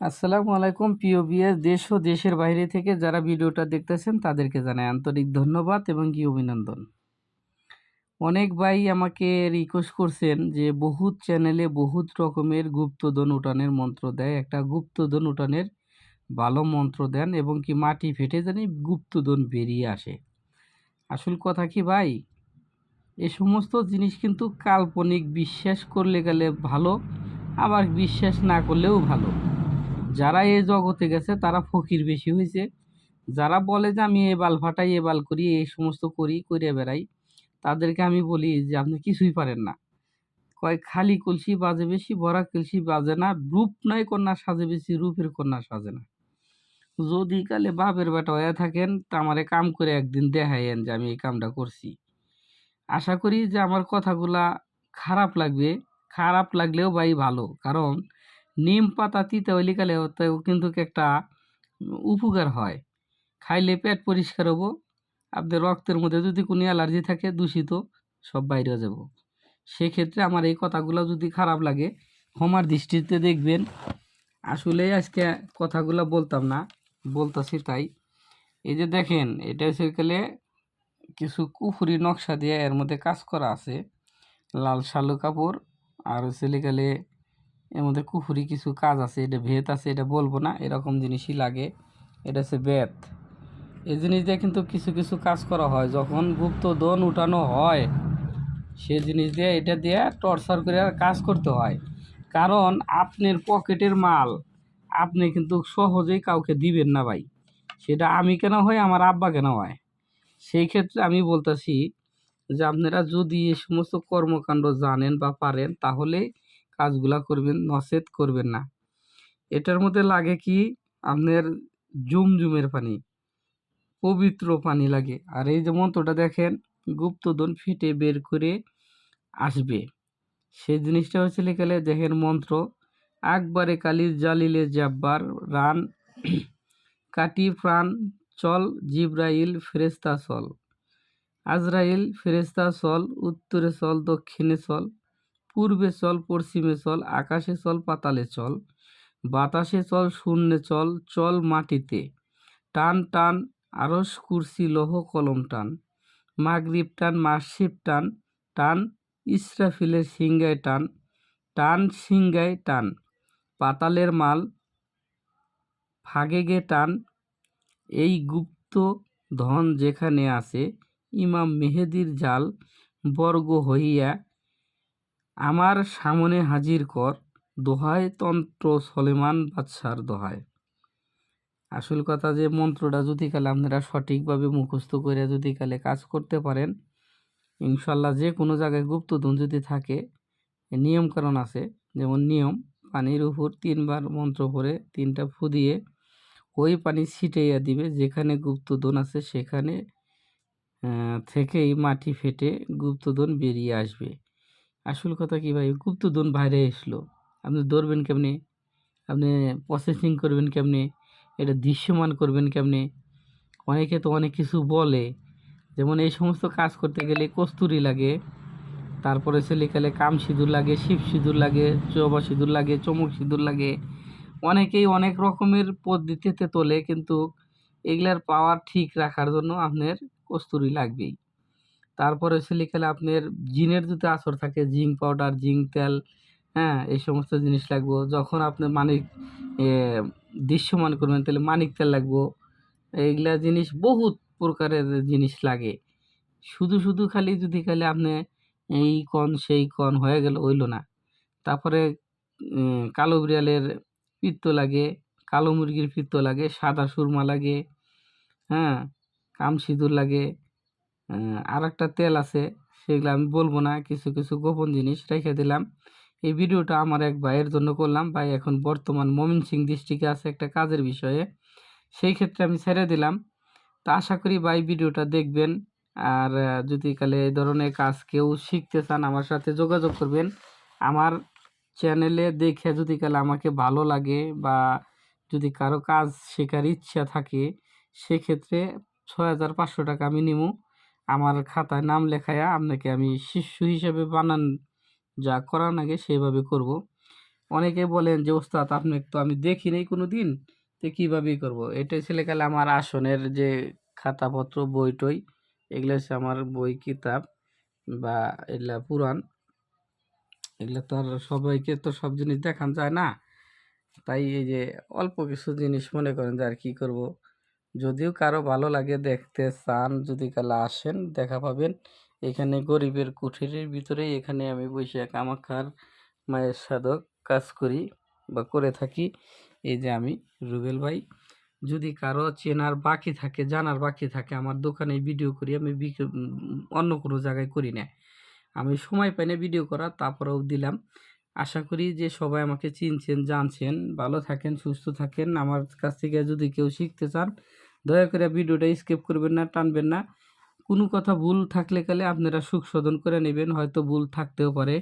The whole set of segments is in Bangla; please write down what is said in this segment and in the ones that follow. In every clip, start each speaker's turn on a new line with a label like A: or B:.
A: আসসালামু আলাইকুম, প্রিয় বিএস দেশ ও দেশের বাইরে থেকে যারা ভিডিওটা দেখতেছেন, তাদেরকে জানাই আন্তরিক ধন্যবাদ এবং কি অভিনন্দন। অনেক ভাই আমাকে রিকোয়েস্ট করছেন যে বহুত চ্যানেলে বহুত রকমের গুপ্তধন উঠানের মন্ত্র দেয়। একটা গুপ্তধন উঠানের ভালো মন্ত্র দেন এবং কি মাটি ফেটে জানি গুপ্তধন বেরিয়ে আসে। আসল কথা কি ভাই? এ সমস্ত জিনিস কিন্তু কাল্পনিক, বিশ্বাস করলে গেলে ভালো, আবার বিশ্বাস না করলেও ভালো। যারা এই জগতে গেছে, তারা ফকির বেশি হয়েছে যারা বলে যে আমি এ বাল ফাটাই, এ বাল করি, এই সমস্ত করি করে বেড়াই, তাদেরকে আমি বলি যে আপনি কিছুই পারেন না। কয় খালি কলসি বাজে বেশি, ভরা কলসি বাজে না, রূপ নয় কন্যা সাজে বেশি, রূপের কন্যা সাজে না। যদি কালে বাপের বেটা হয়ে থাকেন, তা আমারে কাম করে একদিন দেখাইয়েন যে আমি এই কামটা করছি। আশা করি যে আমার কথাগুলা খারাপ লাগবে, খারাপ লাগলেও ভাই ভালো, কারণ নিম পাতা তিতে হইলে গেলে ওতেও কিন্তু একটা উপকার হয়। খাইলে পেট পরিষ্কার হব আপনার রক্তের মধ্যে যদি কোনো অ্যালার্জি থাকে, দূষিত, সব বাইরে যাব। সেক্ষেত্রে আমার এই কথাগুলো যদি খারাপ লাগে, ক্ষমার দৃষ্টিতে দেখবেন। আসলে আজকে কথাগুলো বলতাম না, বলতাছি তাই। এই যে দেখেন, এটা হচ্ছে গেলে কিছু কুফুরি নকশা দিয়ে এর মধ্যে কাজ করা আছে। লাল শালু কাপড়, আর হচ্ছে এর মধ্যে কুফুরি কিছু কাজ আছে, এটা ভেত আছে, এটা বলব না, এরকম জিনিসই লাগে। এটা হচ্ছে বেত এই জিনিস দিয়ে কিন্তু কিছু কিছু কাজ করা হয়। যখন গুপ্ত দন উঠানো হয়, সে জিনিস দিয়ে এটা দিয়ে টর্চার করে কাজ করতে হয়। কারণ আপনার পকেটের মাল, আপনি কিন্তু সহজেই কাউকে দিবেন না ভাই। সেটা আমি কেন হয় আমার আব্বা কেন হয়? সেই ক্ষেত্রে আমি বলতেছি যে, আপনারা যদি এই সমস্ত কর্মকাণ্ড জানেন বা পারেন, তাহলে কাজগুলা করবেন নচেত করবেন না। এটার মধ্যে লাগে কি? আপনার জুমজুমের পানি, পবিত্র পানি লাগে। আর এই যে মন্ত্রটা দেখেন, গুপ্তধন ফেটে বের করে আসবে। সেই জিনিসটা হচ্ছে লিখালে দেখেন মন্ত্র আকবারে কালির জালিলে জাব্বার রান, কাটি প্রাণ, চল জিব্রাইল ফেরেস্তা চল। আজরাইল ফেরেস্তা চল, উত্তরে চল, দক্ষিণে চল। পূর্বে চল, পশ্চিমে চল, আকাশে চল, পাতালে চল, বাতাসে চল, শূন্যে চল চল মাটিতে। টান টান আরস কুরসি, লৌহ, কলম টান। মাগরিব টান মাসিব টান টান, ইসরাফিলের সিংগায় টান টান সিংগায় টান। পাতালের মাল ফাগে গে টান। এই গুপ্ত ধন যেখানে আছে, ইমাম মেহেদির জাল, বর্গ হইয়া আমার সামনে হাজির কর দোহায় তন্ত্র সলেমান বাদশার দোহায়। আসল কথা যে মন্ত্রটা যদি কালে আপনারা সঠিকভাবে মুখস্থ করে যদি কালে কাজ করতে পারেন, ইনশাল্লাহ যে কোনো জায়গায় গুপ্তধন যদি থাকে নিয়মকানুন আছে, যেমন নিয়ম, পানির উপর তিনবার মন্ত্র পড়ে তিনটা ফু দিয়ে ওই পানি ছিটাইয়া দিবে, যেখানে গুপ্তধন আছে সেখানে থেকেই মাটি ফেটে গুপ্তধন বেরিয়ে আসবে। আসল কথা কি ভাই? গুপ্তধন বাইরে এসলো। আপনি ধরবেন কেমনে? আপনি প্রসেসিং করবেন কেমনে? এটা দৃশ্যমান করবেন কেমনে? অনেকে তো অনেক কিছু বলে। যেমন এই সমস্ত কাজ করতে গেলে কস্তুরি লাগে, তারপরে ছেলেকালে কাম সিঁদুর লাগে, শিব সিঁদুর লাগে চবা সিঁদুর লাগে, চমক সিঁদুর লাগে। অনেকেই অনেক রকমের পদ্ধতিতে তোলে, কিন্তু এগুলার পাওয়ার ঠিক রাখার জন্য আপনার কস্তুরি লাগবেই। তারপরে ছেলেকালে আপনার জিনের যদি আসর থাকে, জিঙ্ক পাউডার, জিঙ্ক তেল হ্যাঁ এই সমস্ত জিনিস লাগবো। যখন আপনি মানিক দৃশ্যমান করবেন, তাহলে মানিক তেল লাগবো। এইগুলা জিনিস বহুত প্রকারের জিনিস লাগে। শুধু শুধু খালি যদি খালি আপনি এই কন, সেই কন হয়ে গেল, হইল না। তারপরে কালো বিড়ালের পিত্ত লাগে, কালো মুরগির পিত্ত লাগে, সাদা সুরমা লাগে হ্যাঁ কাম সিঁদুর লাগে আর একটা তেল আছে, সেগুলো আমি বলব না, কিছু কিছু গোপন জিনিস রেখে দিলাম। এই ভিডিওটা আমার এক ভাইয়ের জন্য করলাম। ভাই এখন বর্তমান মমিন সিং ডিস্ট্রিক্টে আছে একটা কাজের বিষয়ে, সেই ক্ষেত্রে আমি ছেড়ে দিলাম। তো আশা করি ভাই ভিডিওটা দেখবেন, আর যদি কালে এই ধরনের কাজ কেউ শিখতে চান আমার সাথে যোগাযোগ করবেন। আমার চ্যানেলে দেখে যদি কালে আমাকে ভালো লাগে বা যদি কারও কাজ শেখার ইচ্ছা থাকে, সেক্ষেত্রে ছয় হাজার পাঁচশো টাকা আমি আমার খাতায় নাম লেখায়া আপনাকে আমি শিষ্য হিসেবে বানান, যা করার আগে সেইভাবে করব। অনেকে বলেন যে, ওস্তাদ, আপনি তো আমি দেখি নাই কোনো দিন তো কীভাবেই করব? এটাই ছেলেকালে আমার আসনের যে খাতাপত্র, বই টই, এগুলো হচ্ছে আমার বই, কিতাব বা এগুলা পুরাণ। এগুলো তো আর সবাইকে তো সব জিনিস দেখান যায় না। তাই এই যে অল্প কিছু জিনিস মনে করেন যে আর কী করব। যদিও কারও ভালো লাগে দেখতে চান, যদি কালা আসেন, দেখা পাবেন। এখানে গরিবের কুঠিরের ভিতরে এখানে আমি বসে কামাখার মায়ের সাধক কাজ করি বা করে থাকি। এই যে আমি, রুবেল ভাই। যদি কারও চেনার বাকি থাকে, জানার বাকি থাকে, আমার দোকানে ভিডিও করি, আমি অন্য কোনো জায়গায় করি না। আমি সময় পাই না ভিডিও করা তারপরেও দিলাম। আশা করি যে সবাই আমাকে চিনছেন, জানছেন। ভালো থাকেন, সুস্থ থাকেন। আমার কাছ থেকে যদি কেউ শিখতে চান দয়া করে ভিডিওটা স্কিপ করবেন না, টানবেন না। কোনো কথা ভুল থাকলে কালে আপনারা সুখ শোধন করে নেবেন, হয়তো ভুল থাকতেও পারে।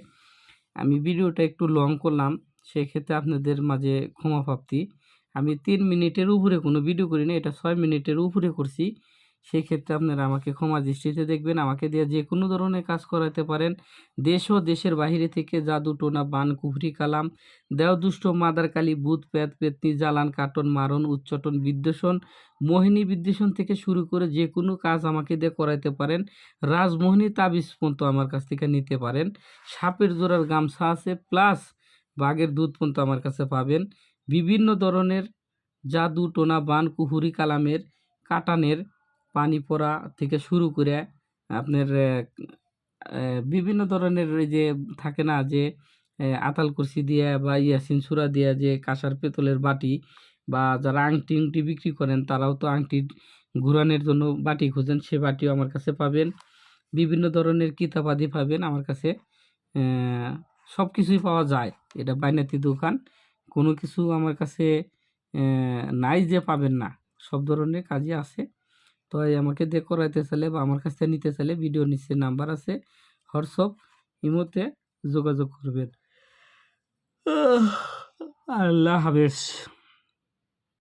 A: আমি ভিডিওটা একটু লং করলাম, সেক্ষেত্রে আপনাদের মাঝে ক্ষমা প্রাপ্তি। আমি তিন মিনিটের উপরে কোনো ভিডিও করি না এটা ছয় মিনিটের উপরে করছি। সেই ক্ষেত্রে আপনারা আমাকে ক্ষমা দৃষ্টিতে দেখবেন, আমাকে দিয়ে যে কোনো ধরনের কাজ করাতে পারেন। দেশ ও দেশের বাইরে থেকে জাদু, টোনা, বান, কুফরি, কালাম দেও দুষ্ট, মাদার কালী ভূত পেত পেতনি, জ্বালান কাটন মারণ, উচ্চটন, বিদ্বেষণ, মোহিনী বিদ্বেষণ থেকে শুরু করে যে কোনো কাজ আমাকে দিয়ে করাইতে পারেন। রাজমোহিনী তাবিজ পর্যন্ত আমার কাছ থেকে নিতে পারেন। সাপের জোড়ার গামছা আছে, প্লাস বাঘের দুধ পর্যন্ত আমার কাছে পাবেন। বিভিন্ন ধরনের জাদু, টোনা, বান কুহুরি কালামের, কাটানের পানি পড়া থেকে শুরু করে, আপনার বিভিন্ন ধরনের ওই যে থাকে না যে আতাল কুরসি দিয়া বা ইয়াসিন সুরা দিয়া যে কাঁসার পেতলের বাটি বা যারা আংটি উংটি বিক্রি করেন তারাও তো আংটি ঘুরানোর জন্য বাটি খুঁজেন, সে বাটিও আমার কাছে পাবেন। বিভিন্ন ধরনের কিতাবাদি পাবেন আমার কাছে সব কিছুই পাওয়া যায়। এটা বাইনাতি দোকান, কোনো কিছু আমার কাছে নাই যে পাবেন না, সব ধরনের কাজই আছে। তো আমাকে দিয়ে করাইতে চাইলে বা আমার কাছ থেকে নিতে চাইলে ভিডিও নিচে নাম্বার আছে হোয়াটসঅ্যাপ ইমোতে যোগাযোগ করবেন। আল্লাহ হাফেজ।